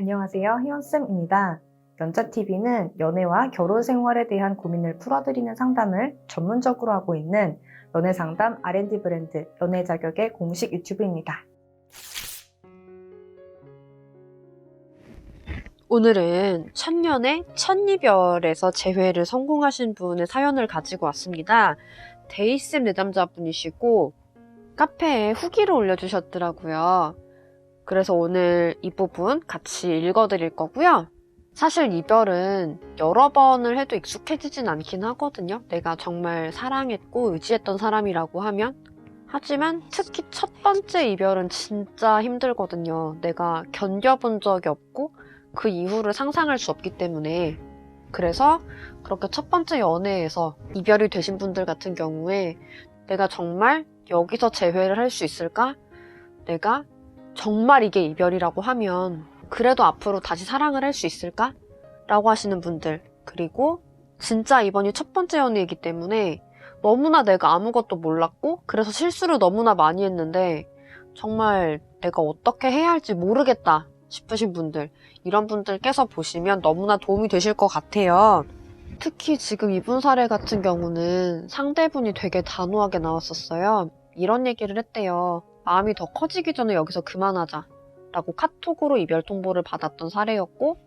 안녕하세요. 희원쌤입니다. 연자TV는 연애와 결혼 생활에 대한 고민을 풀어드리는 상담을 전문적으로 하고 있는 연애 상담 R&D 브랜드 연애 자격의 공식 유튜브입니다. 오늘은 천년의 첫이별에서 재회를 성공하신 분의 사연을 가지고 왔습니다. 데이쌤 내담자분이시고 카페에 후기를 올려주셨더라고요. 그래서 오늘 이 부분 같이 읽어드릴 거고요. 사실 이별은 여러 번을 해도 익숙해지진 않긴 하거든요. 내가 정말 사랑했고 의지했던 사람이라고 하면. 하지만 특히 첫 번째 이별은 진짜 힘들거든요. 내가 견뎌본 적이 없고 그 이후를 상상할 수 없기 때문에 그래서 그렇게 첫 번째 연애에서 이별이 되신 분들 같은 경우에 내가 정말 여기서 재회를 할 수 있을까? 내가 정말 이게 이별이라고 하면 그래도 앞으로 다시 사랑을 할 수 있을까? 라고 하시는 분들 그리고 진짜 이번이 첫 번째 연애이기 때문에 너무나 내가 아무것도 몰랐고 그래서 실수를 너무나 많이 했는데 정말 내가 어떻게 해야 할지 모르겠다 싶으신 분들 이런 분들께서 보시면 너무나 도움이 되실 것 같아요. 특히 지금 이분 사례 같은 경우는 상대분이 되게 단호하게 나왔었어요. 이런 얘기를 했대요. 마음이 더 커지기 전에 여기서 그만하자. 라고 카톡으로 이별 통보를 받았던 사례였고,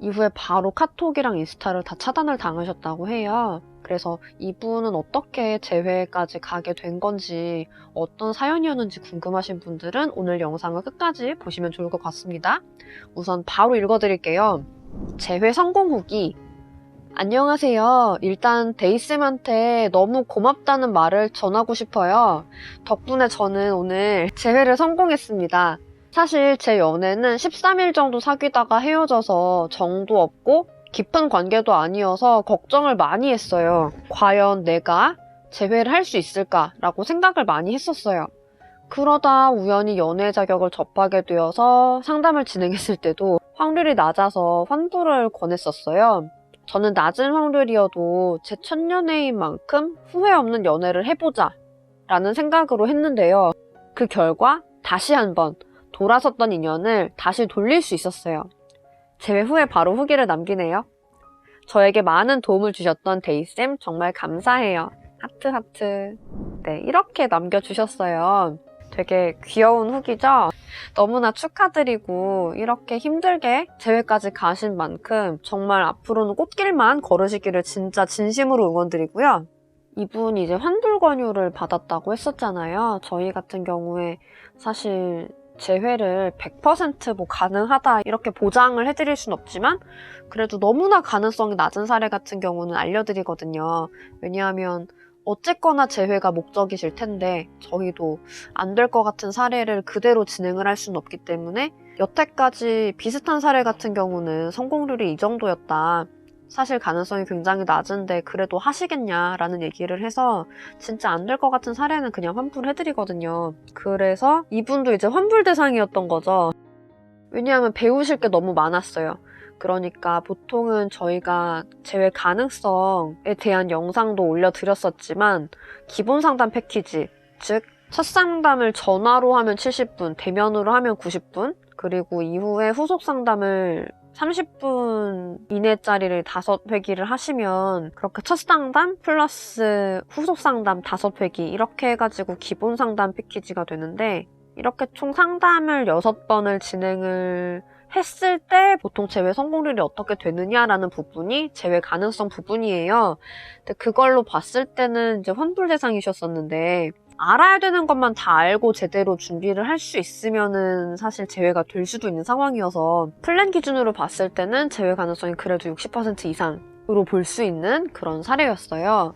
이후에 바로 카톡이랑 인스타를 다 차단을 당하셨다고 해요. 그래서 이분은 어떻게 재회까지 가게 된 건지, 어떤 사연이었는지 궁금하신 분들은 오늘 영상을 끝까지 보시면 좋을 것 같습니다. 우선 바로 읽어드릴게요. 재회 성공 후기. 안녕하세요. 일단 데이쌤한테 너무 고맙다는 말을 전하고 싶어요. 덕분에 저는 오늘 재회를 성공했습니다. 사실 제 연애는 13일 정도 사귀다가 헤어져서 정도 없고 깊은 관계도 아니어서 걱정을 많이 했어요. 과연 내가 재회를 할 수 있을까라고 생각을 많이 했었어요. 그러다 우연히 연애 자격을 접하게 되어서 상담을 진행했을 때도 확률이 낮아서 환불을 권했었어요. 저는 낮은 확률이어도 제 첫 연애인 만큼 후회 없는 연애를 해보자 라는 생각으로 했는데요. 그 결과 다시 한번 돌아섰던 인연을 다시 돌릴 수 있었어요. 재회 후에 바로 후기를 남기네요. 저에게 많은 도움을 주셨던 데이쌤 정말 감사해요. 하트 하트. 네, 이렇게 남겨주셨어요. 되게 귀여운 후기죠? 너무나 축하드리고 이렇게 힘들게 재회까지 가신 만큼 정말 앞으로는 꽃길만 걸으시기를 진짜 진심으로 응원드리고요. 이분이 이제 환불 권유를 받았다고 했었잖아요. 저희 같은 경우에 사실 재회를 100%뭐 가능하다 이렇게 보장을 해드릴 순 없지만 그래도 너무나 가능성이 낮은 사례 같은 경우는 알려드리거든요. 왜냐하면 어쨌거나 재회가 목적이실 텐데 저희도 안 될 것 같은 사례를 그대로 진행을 할 수는 없기 때문에 여태까지 비슷한 사례 같은 경우는 성공률이 이 정도였다. 사실 가능성이 굉장히 낮은데 그래도 하시겠냐라는 얘기를 해서 진짜 안 될 것 같은 사례는 그냥 환불 해드리거든요. 그래서 이분도 이제 환불 대상이었던 거죠. 왜냐하면 배우실 게 너무 많았어요. 그러니까 보통은 저희가 재회 가능성에 대한 영상도 올려드렸었지만 기본 상담 패키지, 즉 첫 상담을 전화로 하면 70분, 대면으로 하면 90분, 그리고 이후에 후속 상담을 30분 이내짜리를 5회기를 하시면 그렇게 첫 상담 플러스 후속 상담 5회기 이렇게 해가지고 기본 상담 패키지가 되는데 이렇게 총 상담을 6번을 진행을 했을 때 보통 재회 성공률이 어떻게 되느냐라는 부분이 재회 가능성 부분이에요. 근데 그걸로 봤을 때는 이제 환불 대상이셨었는데 알아야 되는 것만 다 알고 제대로 준비를 할 수 있으면은 사실 재회가 될 수도 있는 상황이어서 플랜 기준으로 봤을 때는 재회 가능성이 그래도 60% 이상으로 볼 수 있는 그런 사례였어요.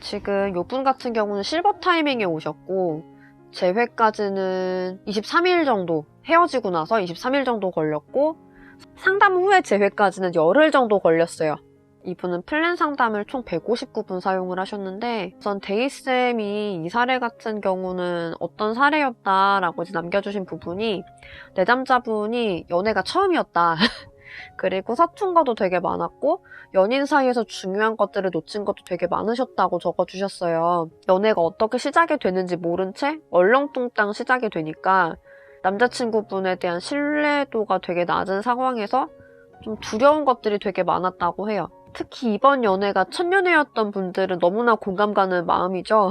지금 요분 같은 경우는 실버 타이밍에 오셨고 재회까지는 23일 정도 헤어지고 나서 23일 정도 걸렸고 상담 후에 재회까지는 열흘 정도 걸렸어요. 이분은 플랜 상담을 총 159분 사용을 하셨는데 우선 데이쌤이 이 사례 같은 경우는 어떤 사례였다라고 남겨주신 부분이 내담자분이 연애가 처음이었다. 그리고 사툰 것도 되게 많았고 연인 사이에서 중요한 것들을 놓친 것도 되게 많으셨다고 적어주셨어요. 연애가 어떻게 시작이 되는지 모른 채 얼렁뚱땅 시작이 되니까 남자친구분에 대한 신뢰도가 되게 낮은 상황에서 좀 두려운 것들이 되게 많았다고 해요. 특히 이번 연애가 첫 연애였던 분들은 너무나 공감 가는 마음이죠.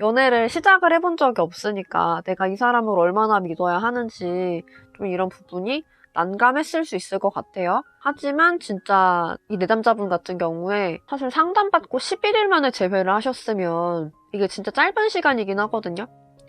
연애를 시작을 해본 적이 없으니까 내가 이 사람을 얼마나 믿어야 하는지 좀 이런 부분이 난감했을 수 있을 것 같아요. 하지만 진짜 이 내담자분 같은 경우에 사실 상담받고 11일 만에 재회를 하셨으면 이게 진짜 짧은 시간이긴 하거든요.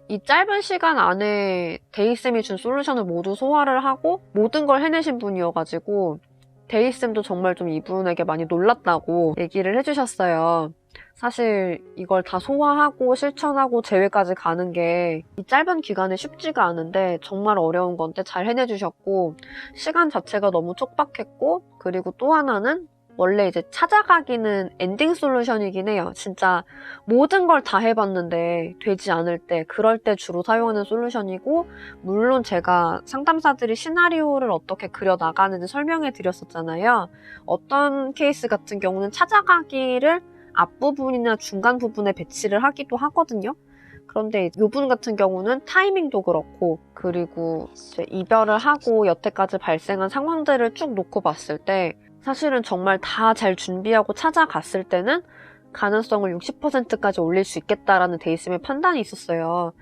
이 짧은 시간 안에 데이쌤이 준 솔루션을 모두 소화를 하고 모든 걸 해내신 분이어가지고 데이쌤도 정말 좀 이분에게 많이 놀랐다고 얘기를 해주셨어요. 사실 이걸 다 소화하고 실천하고 재회까지 가는 게 이 짧은 기간에 쉽지가 않은데 정말 어려운 건데 잘 해내주셨고 시간 자체가 너무 촉박했고 그리고 또 하나는 원래 이제 찾아가기는 엔딩 솔루션이긴 해요. 진짜 모든 걸 다 해봤는데 되지 않을 때 그럴 때 주로 사용하는 솔루션이고 물론 제가 상담사들이 시나리오를 어떻게 그려 나가는지 설명해 드렸었잖아요. 어떤 케이스 같은 경우는 찾아가기를 앞부분이나 중간 부분에 배치를 하기도 하거든요. 그런데 이분 같은 경우는 타이밍도 그렇고 그리고 이별을 하고 여태까지 발생한 상황들을 쭉 놓고 봤을 때 사실은 정말 다 잘 준비하고 찾아갔을 때는 가능성을 60%까지 올릴 수 있겠다라는 데이쌤의 판단이 있었어요.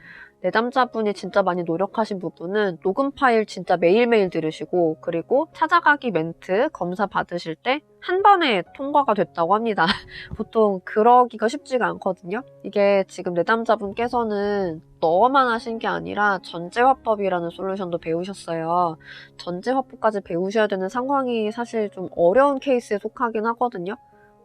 내담자분이 진짜 많이 노력하신 부분은 녹음 파일 진짜 매일매일 들으시고 그리고 찾아가기 멘트 검사 받으실 때 한 번에 통과가 됐다고 합니다. 보통 그러기가 쉽지가 않거든요. 이게 지금 내담자분께서는 너만 하신 게 아니라 전제화법이라는 솔루션도 배우셨어요. 전제화법까지 배우셔야 되는 상황이 사실 좀 어려운 케이스에 속하긴 하거든요.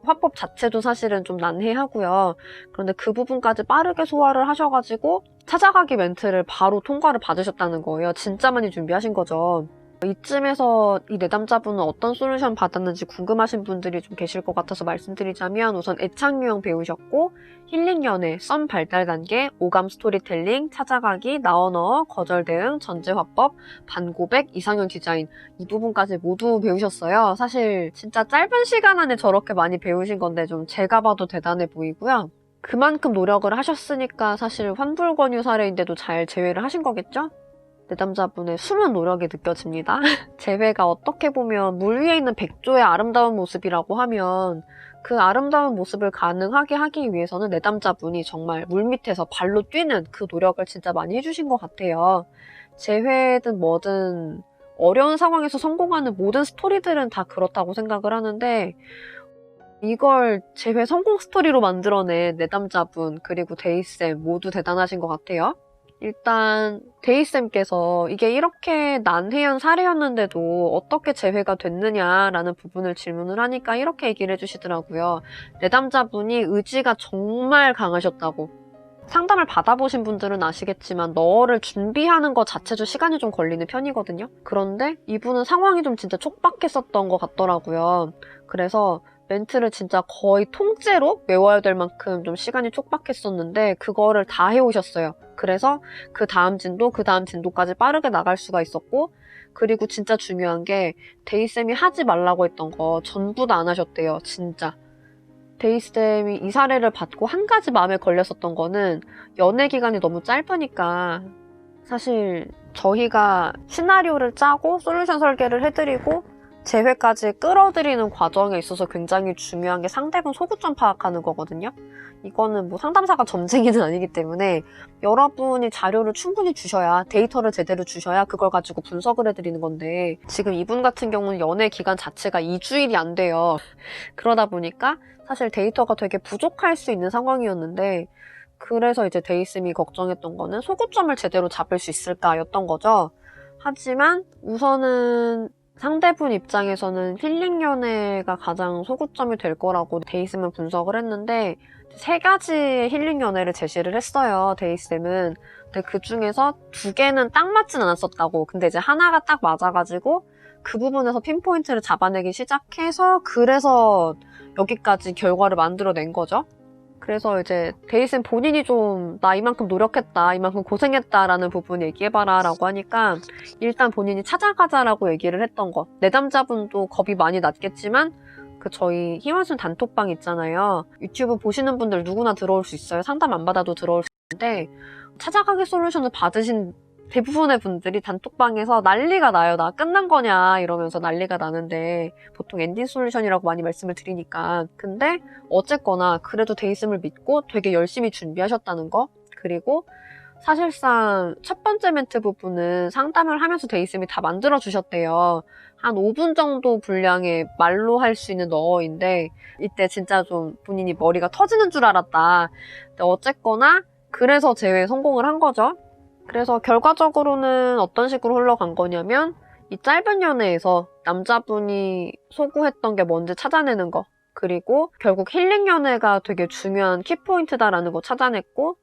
화법 자체도 사실은 좀 난해하고요. 그런데 그 부분까지 빠르게 소화를 하셔가지고 찾아가기 멘트를 바로 통과를 받으셨다는 거예요. 진짜 많이 준비하신 거죠. 이쯤에서 이 내담자분은 어떤 솔루션 받았는지 궁금하신 분들이 좀 계실 것 같아서 말씀드리자면 우선 애착 유형 배우셨고 힐링 연애, 썸 발달 단계, 오감 스토리텔링, 찾아가기, 나언어, 거절 대응, 전제 화법, 반고백, 이상형 디자인 이 부분까지 모두 배우셨어요. 사실 진짜 짧은 시간 안에 저렇게 많이 배우신 건데 좀 제가 봐도 대단해 보이고요. 그만큼 노력을 하셨으니까 사실 환불권유 사례인데도 잘 제외를 하신 거겠죠? 내담자분의 숨은 노력이 느껴집니다. 재회가 어떻게 보면 물 위에 있는 백조의 아름다운 모습이라고 하면 그 아름다운 모습을 가능하게 하기 위해서는 내담자분이 정말 물 밑에서 발로 뛰는 그 노력을 진짜 많이 해주신 것 같아요. 재회든 뭐든 어려운 상황에서 성공하는 모든 스토리들은 다 그렇다고 생각을 하는데 이걸 재회 성공 스토리로 만들어낸 내담자분 그리고 데이쌤 모두 대단하신 것 같아요. 일단 데이쌤께서 이게 이렇게 난해한 사례였는데도 어떻게 재회가 됐느냐라는 부분을 질문을 하니까 이렇게 얘기를 해주시더라고요. 내담자분이 의지가 정말 강하셨다고. 상담을 받아보신 분들은 아시겠지만 너를 준비하는 것 자체도 시간이 좀 걸리는 편이거든요. 그런데 이분은 상황이 좀 진짜 촉박했었던 것 같더라고요. 그래서 멘트를 진짜 거의 통째로 외워야 될 만큼 좀 시간이 촉박했었는데 그거를 다 해오셨어요. 그래서 그 다음 진도, 그 다음 진도까지 빠르게 나갈 수가 있었고 그리고 진짜 중요한 게 데이쌤이 하지 말라고 했던 거 전부 다 안 하셨대요. 진짜. 데이쌤이 이 사례를 받고 한 가지 마음에 걸렸었던 거는 연애 기간이 너무 짧으니까 사실 저희가 시나리오를 짜고 솔루션 설계를 해드리고 재회까지 끌어들이는 과정에 있어서 굉장히 중요한 게 상대방 소구점 파악하는 거거든요. 이거는 뭐 상담사가 점쟁이는 아니기 때문에 여러분이 자료를 충분히 주셔야 데이터를 제대로 주셔야 그걸 가지고 분석을 해드리는 건데 지금 이분 같은 경우는 연애 기간 자체가 2주일이 안 돼요. 그러다 보니까 사실 데이터가 되게 부족할 수 있는 상황이었는데 그래서 이제 데이쌤이 걱정했던 거는 소구점을 제대로 잡을 수 있을까였던 거죠. 하지만 우선은 상대분 입장에서는 힐링 연애가 가장 소구점이 될 거라고 데이쌤은 분석을 했는데 세 가지의 힐링 연애를 제시를 했어요. 데이쌤은. 근데 그 중에서 두 개는 딱 맞진 않았었다고. 근데 이제 하나가 딱 맞아가지고 그 부분에서 핀포인트를 잡아내기 시작해서 그래서 여기까지 결과를 만들어낸 거죠. 그래서 이제 데이쌤 본인이 좀 나 이만큼 노력했다, 이만큼 고생했다라는 부분 얘기해봐라 라고 하니까 일단 본인이 찾아가자라고 얘기를 했던 것. 내담자분도 겁이 많이 났겠지만 그 저희 희원순 단톡방 있잖아요. 유튜브 보시는 분들 누구나 들어올 수 있어요. 상담 안 받아도 들어올 수 있는데 찾아가기 솔루션을 받으신 대부분의 분들이 단톡방에서 난리가 나요. 나 끝난 거냐 이러면서 난리가 나는데 보통 엔딩 솔루션이라고 많이 말씀을 드리니까 근데 어쨌거나 그래도 데이슴을 믿고 되게 열심히 준비하셨다는 거 그리고 사실상 첫 번째 멘트 부분은 상담을 하면서 데이슴이 다 만들어 주셨대요. 한 5분 정도 분량의 말로 할 수 있는 너어인데 이때 진짜 좀 본인이 머리가 터지는 줄 알았다. 어쨌거나 그래서 제외 성공을 한 거죠. 그래서 결과적으로는 어떤 식으로 흘러간 거냐면 이 짧은 연애에서 남자분이 소구했던 게 뭔지 찾아내는 거 그리고 결국 힐링 연애가 되게 중요한 키포인트다라는 거 찾아냈고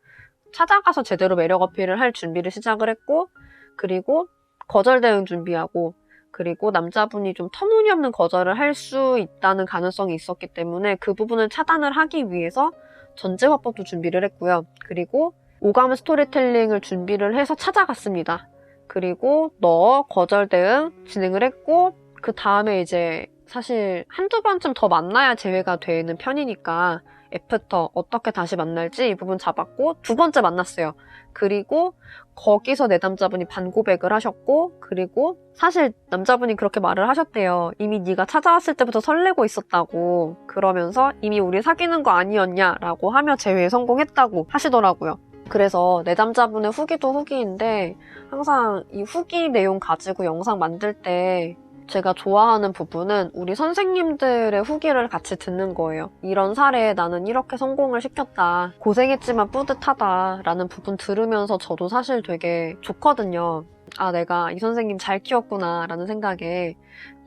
찾아가서 제대로 매력 어필을 할 준비를 시작을 했고 그리고 거절 대응 준비하고 그리고 남자분이 좀 터무니없는 거절을 할 수 있다는 가능성이 있었기 때문에 그 부분을 차단을 하기 위해서 전제화법도 준비를 했고요. 그리고 오감 스토리텔링을 준비를 해서 찾아갔습니다. 그리고 너 거절 대응 진행을 했고 그 다음에 이제 사실 한두 번쯤 더 만나야 재회가 되는 편이니까 애프터 어떻게 다시 만날지 이 부분 잡았고 두 번째 만났어요. 그리고 거기서 내 남자분이 반고백을 하셨고 그리고 사실 남자분이 그렇게 말을 하셨대요. 이미 네가 찾아왔을 때부터 설레고 있었다고 그러면서 이미 우리 사귀는 거 아니었냐라고 하며 재회에 성공했다고 하시더라고요. 그래서 내 남자분의 후기도 후기인데 항상 이 후기 내용 가지고 영상 만들 때 제가 좋아하는 부분은 우리 선생님들의 후기를 같이 듣는 거예요. 이런 사례에 나는 이렇게 성공을 시켰다. 고생했지만 뿌듯하다. 라는 부분 들으면서 저도 사실 되게 좋거든요. 아, 내가 이 선생님 잘 키웠구나. 라는 생각에.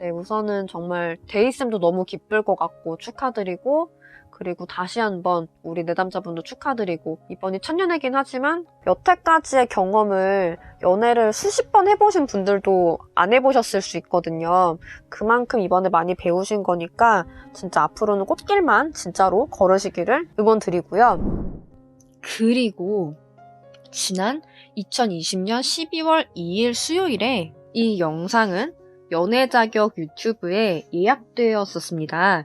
네, 우선은 정말 데이쌤도 너무 기쁠 것 같고 축하드리고 그리고 다시 한번 우리 내담자분도 축하드리고 이번이 천년이긴 하지만 여태까지의 경험을 연애를 수십 번 해보신 분들도 안 해보셨을 수 있거든요. 그만큼 이번에 많이 배우신 거니까 진짜 앞으로는 꽃길만 진짜로 걸으시기를 응원드리고요. 그리고 지난 2020년 12월 2일 수요일에 이 영상은 연애 자격 유튜브에 예약되었었습니다.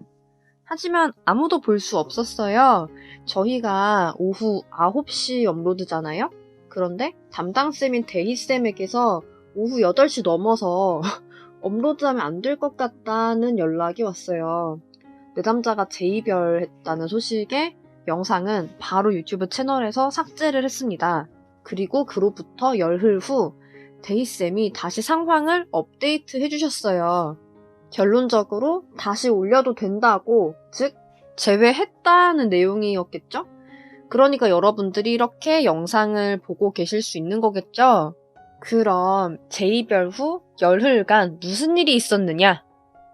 하지만 아무도 볼 수 없었어요. 저희가 오후 9시 업로드잖아요? 그런데 담당쌤인 데이쌤에게서 오후 8시 넘어서 업로드하면 안 될 것 같다는 연락이 왔어요. 내담자가 재이별했다는 소식에 영상은 바로 유튜브 채널에서 삭제를 했습니다. 그리고 그로부터 열흘 후 데이쌤이 다시 상황을 업데이트 해주셨어요. 결론적으로 다시 올려도 된다고, 즉, 제외했다는 내용이었겠죠? 그러니까 여러분들이 이렇게 영상을 보고 계실 수 있는 거겠죠? 그럼 재이별 후 열흘간 무슨 일이 있었느냐?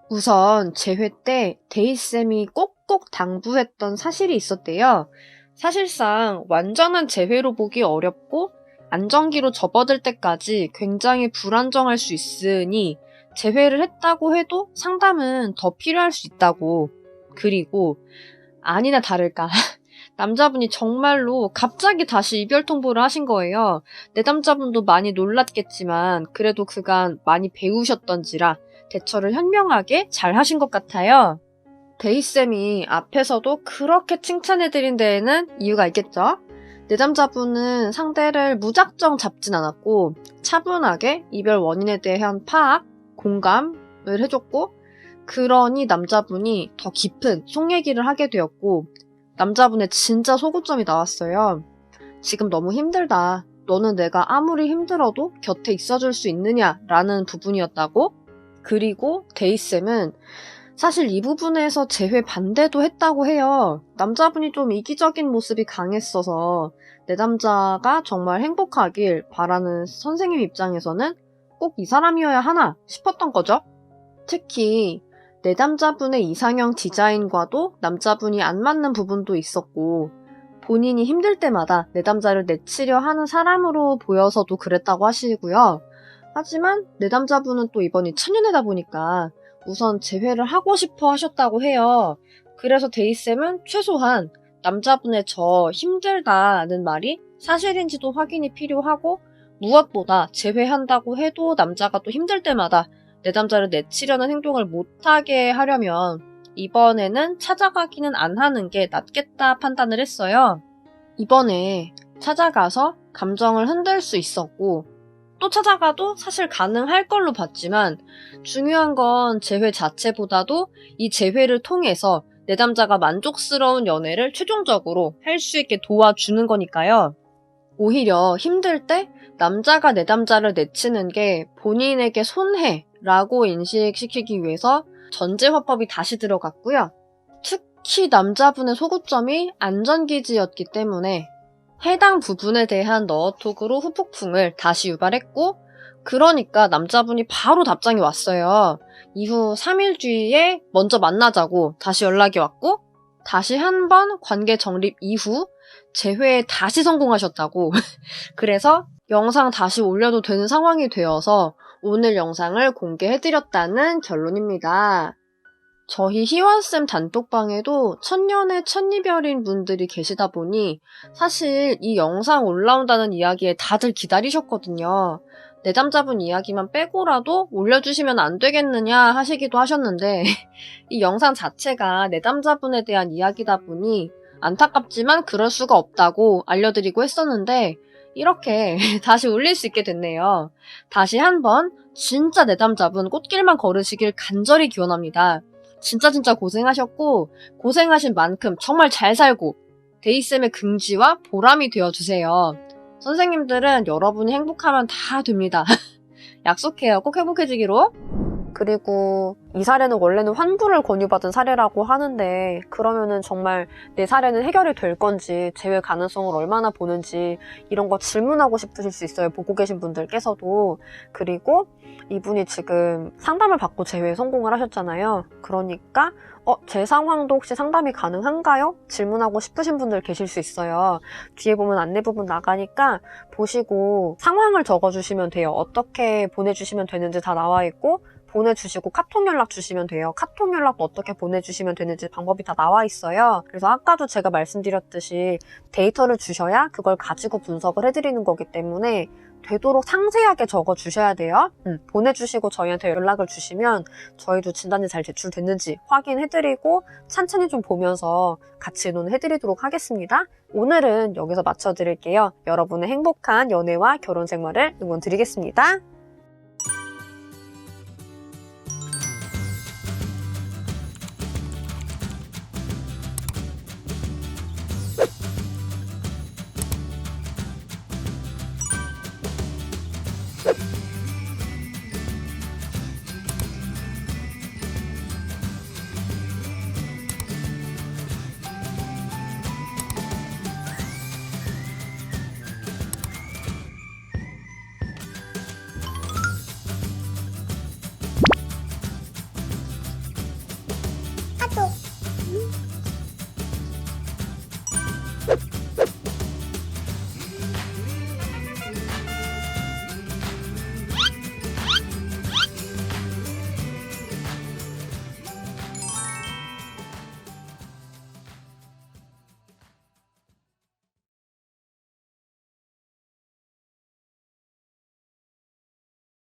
우선 재회 때 데이쌤이 꼭꼭 당부했던 사실이 있었대요. 사실상 완전한 재회로 보기 어렵고 안정기로 접어들 때까지 굉장히 불안정할 수 있으니 재회를 했다고 해도 상담은 더 필요할 수 있다고. 그리고 아니나 다를까. 남자분이 정말로 갑자기 다시 이별 통보를 하신 거예요. 내 남자분도 많이 놀랐겠지만 그래도 그간 많이 배우셨던지라 대처를 현명하게 잘 하신 것 같아요. 데이쌤이 앞에서도 그렇게 칭찬해드린 데에는 이유가 있겠죠? 내 남자분은 상대를 무작정 잡진 않았고 차분하게 이별 원인에 대한 파악, 공감을 해줬고 그러니 남자분이 더 깊은 속 얘기를 하게 되었고 남자분의 진짜 소구점이 나왔어요. 지금 너무 힘들다. 너는 내가 아무리 힘들어도 곁에 있어줄 수 있느냐? 라는 부분이었다고? 그리고 데이쌤은 사실 이 부분에서 재회 반대도 했다고 해요. 남자분이 좀 이기적인 모습이 강했어서 내 남자가 정말 행복하길 바라는 선생님 입장에서는 꼭 이 사람이어야 하나 싶었던 거죠. 특히 내 남자분의 이상형 디자인과도 남자분이 안 맞는 부분도 있었고 본인이 힘들 때마다 내 남자를 내치려 하는 사람으로 보여서도 그랬다고 하시고요. 하지만 내 남자분은 또 이번이 천년이다 보니까 우선 재회를 하고 싶어 하셨다고 해요. 그래서 데이쌤은 최소한 남자분의 저 힘들다는 말이 사실인지도 확인이 필요하고 무엇보다 재회한다고 해도 남자가 또 힘들 때마다 내 남자를 내치려는 행동을 못하게 하려면 이번에는 찾아가기는 안 하는 게 낫겠다 판단을 했어요. 이번에 찾아가서 감정을 흔들 수 있었고 또 찾아가도 사실 가능할 걸로 봤지만 중요한 건 재회 자체보다도 이 재회를 통해서 내담자가 만족스러운 연애를 최종적으로 할 수 있게 도와주는 거니까요. 오히려 힘들 때 남자가 내 담자를 내치는 게 본인에게 손해라고 인식시키기 위해서 전제화법이 다시 들어갔고요. 특히 남자분의 소구점이 안전기지였기 때문에 해당 부분에 대한 너어톡으로 후폭풍을 다시 유발했고 그러니까 남자분이 바로 답장이 왔어요. 이후 3일 뒤에 먼저 만나자고 다시 연락이 왔고 다시 한 번 관계 정립 이후 재회에 다시 성공하셨다고 그래서 영상 다시 올려도 되는 상황이 되어서 오늘 영상을 공개해드렸다는 결론입니다. 저희 희원쌤 단톡방에도 천년의 천이별인 분들이 계시다 보니 사실 이 영상 올라온다는 이야기에 다들 기다리셨거든요. 내담자분 이야기만 빼고라도 올려주시면 안 되겠느냐 하시기도 하셨는데 이 영상 자체가 내담자분에 대한 이야기다 보니 안타깝지만 그럴 수가 없다고 알려드리고 했었는데 이렇게 다시 올릴 수 있게 됐네요. 다시 한번 진짜 내담자분 꽃길만 걸으시길 간절히 기원합니다. 진짜 진짜 고생하셨고 고생하신 만큼 정말 잘 살고 데이쌤의 긍지와 보람이 되어주세요. 선생님들은 여러분이 행복하면 다 됩니다. 약속해요. 꼭 행복해지기로. 그리고 이 사례는 원래는 환부를 권유받은 사례라고 하는데 그러면은 정말 내 사례는 해결이 될 건지 재회 가능성을 얼마나 보는지 이런 거 질문하고 싶으실 수 있어요. 보고 계신 분들께서도. 그리고 이분이 지금 상담을 받고 재회에 성공을 하셨잖아요. 그러니까 어, 제 상황도 혹시 상담이 가능한가요? 질문하고 싶으신 분들 계실 수 있어요. 뒤에 보면 안내 부분 나가니까 보시고 상황을 적어주시면 돼요. 어떻게 보내주시면 되는지 다 나와 있고 보내주시고 카톡 연락 주시면 돼요. 카톡 연락도 어떻게 보내주시면 되는지 방법이 다 나와 있어요. 그래서 아까도 제가 말씀드렸듯이 데이터를 주셔야 그걸 가지고 분석을 해드리는 거기 때문에 되도록 상세하게 적어 주셔야 돼요. 음, 보내주시고 저희한테 연락을 주시면 저희도 진단이 잘 제출됐는지 확인해드리고 천천히 좀 보면서 같이 논해드리도록 하겠습니다. 오늘은 여기서 마쳐드릴게요. 여러분의 행복한 연애와 결혼 생활을 응원드리겠습니다.